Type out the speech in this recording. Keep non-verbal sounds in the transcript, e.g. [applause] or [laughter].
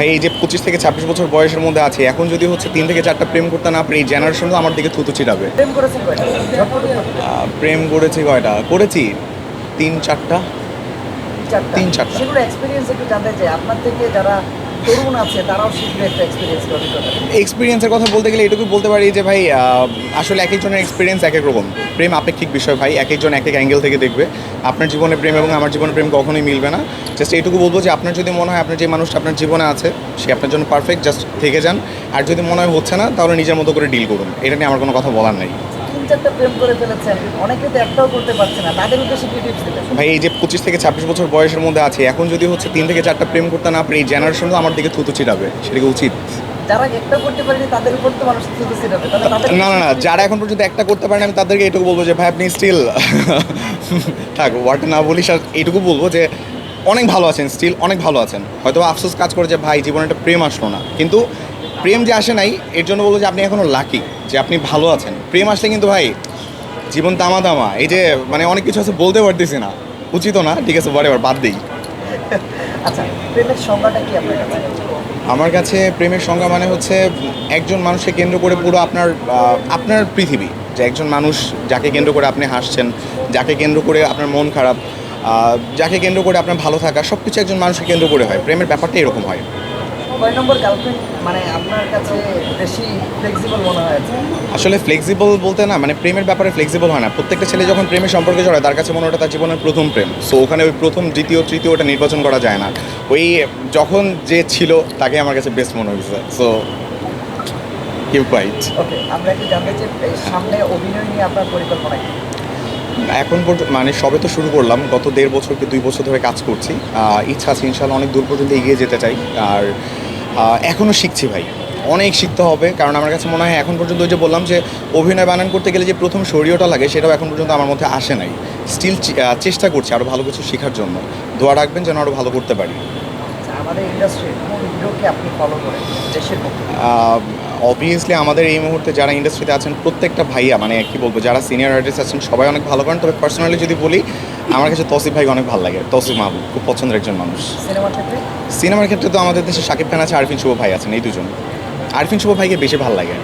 ভাই এই যে পঁচিশ থেকে ছাব্বিশ বছর বয়সের মধ্যে আছে এখন যদি হচ্ছে তিন থেকে চারটা প্রেম করতে না পারি জেনারেশন তো আমার দিকে থুতু ছিটাবে। প্রেম করেছি কয়টা? করেছি তিন চারটা। তিন চারটা। এক্সপিরিয়েন্স একটু জানতে চাই। আপনার থেকে যারা তরুণ আছে, তারাও শিখবে একটা এক্সপিরিয়েন্স এক্সপিরিয়েন্সের কথা বলতে গেলে এটুকু বলতে পারি যে ভাই আসলে এক একজনের এক্সপিরিয়েন্স এক এক রকম। প্রেম আপেক্ষিক বিষয় ভাই, এক একজন এক এক অ্যাঙ্গেল থেকে দেখবে। আপনার জীবনে প্রেম এবং আমার জীবনে প্রেম কখনোই মিলবে না। জাস্ট এইটুকু বলব যে আপনার যদি মনে হয় আপনার যে মানুষটা আপনার জীবনে আছে, সে আপনার জন্য পারফেক্ট জাস্ট থেকে যান। আর যদি মনে হয় হচ্ছে না, তাহলে নিজের মতো করে ডিল করুন। এটা নিয়ে আমার কোনো কথা বলার নেই। তিন চারটা প্রেম করে ফেলেছেন। অনেকে তো একটাও করতে পারছে না। তাদের উদ্দেশ্যে কি টিপস দিবেন ভাই এই যে পঁচিশ থেকে ছাব্বিশ বছর বয়সের মধ্যে আছে এখন যদি হচ্ছে তিন থেকে চারটা প্রেম করতে না পারি জেনারেশন তো আমার দিকে থুতু ছিটাবে সেটাকে উচিত। যারা একটাও করতে পারেনি তাদের উপর তো মানুষ শুধু ছিটাবে না না না যারা এখন পর্যন্ত একটা করতে পারেন আমি তাদেরকে এটুকু বলব যে ভাই আপনি স্টিল [laughs] থাক ওয়ার্ড না বলিস আর এইটুকু বলব যে অনেক ভালো আছেন স্টিল অনেক ভালো আছেন। হয়তো আফসোস কাজ করে যে ভাই জীবনে একটা প্রেম আসলো না। কিন্তু প্রেম যে আসে নাই এর জন্য বলব যে আপনি এখনও লাকি যে আপনি ভালো আছেন। প্রেম আসলে কিন্তু ভাই জীবন তামা তামা এই যে মানে অনেক কিছু আছে বলতে পারতেছি না উচিত না ঠিক আছে বারে বাদ দিই। আচ্ছা প্রেমের সংজ্ঞাটা কি আপনার কাছে? আমার কাছে প্রেমের সংজ্ঞা মানে হচ্ছে একজন মানুষকে কেন্দ্র করে পুরো আপনার আপনার পৃথিবী যে একজন মানুষ যাকে কেন্দ্র করে আপনি হাসছেন যাকে কেন্দ্র করে আপনার মন খারাপ যাকে কেন্দ্র করে আপনার ভালো থাকা সব কিছু একজন মানুষকে কেন্দ্র করে হয়। প্রেমের ব্যাপারটা এরকম হয়। কয় নম্বর গার্লফ্রেন্ড মানে আপনার কাছে বেশি ফ্লেক্সিবল মনে হয়েছে আসলে ফ্লেক্সিবল বলতে না মানে প্রেমের ব্যাপারে ফ্লেক্সিবল হয় না। প্রত্যেকটা ছেলে যখন প্রেমের সম্পর্কে জড়ায় তার কাছে মনে হয় তার জীবনের প্রথম প্রেম। সো ওখানে ওই প্রথম দ্বিতীয় তৃতীয় ওটা নির্বাচন করা যায় না। ওই যখন যে ছিল তাকে আমার কাছে বেস্ট মনে হয়েছে। সো কিউ কোয়াইট ওকে আমরা একটু জানতে চাই সামনে অভিনয় নিয়ে আপনার পরিকল্পনা কি? এখন পর্যন্ত মানে সবে তো শুরু করলাম গত দেড় বছর কি দুই বছর ধরে কাজ করছি। ইচ্ছা আছে ইনশাল্লাহ অনেক দূর পর্যন্ত এগিয়ে যেতে চাই। আর এখনও শিখছি ভাই। অনেক শিখতে হবে কারণ আমার কাছে মনে হয় এখন পর্যন্ত ওই যে বললাম যে অভিনয় বানান করতে গেলে যে প্রথম শরীরটা লাগে সেটাও এখন পর্যন্ত আমার মধ্যে আসে নাই। স্টিল চেষ্টা করছি আরও ভালো কিছু শেখার জন্য। দোয়া রাখবেন যেন আরও ভালো করতে পারি। আচ্ছা, আমাদের ইন্ডাস্ট্রি আপনি ফলো করেন? দেশের অবভিয়াসলি আমাদের এই মুহূর্তে যারা ইন্ডাস্ট্রিতে আছেন প্রত্যেকটা ভাইয়া মানে কি বলব যারা সিনিয়র আর্টিস্ট আছেন সবাই অনেক ভালো করেন। তবে পার্সোনালি যদি বলি আমার কাছে তসিফ ভাই অনেক ভালো লাগে। তসিফ মাহবুব খুব পছন্দের একজন মানুষ। সিনেমার ক্ষেত্রে তো আমাদের দেশে শাকিব খান আছে আরফিন শুভ ভাই আছেন এই দুজন। আরফিন শুভ ভাইকে বেশি ভালো লাগে।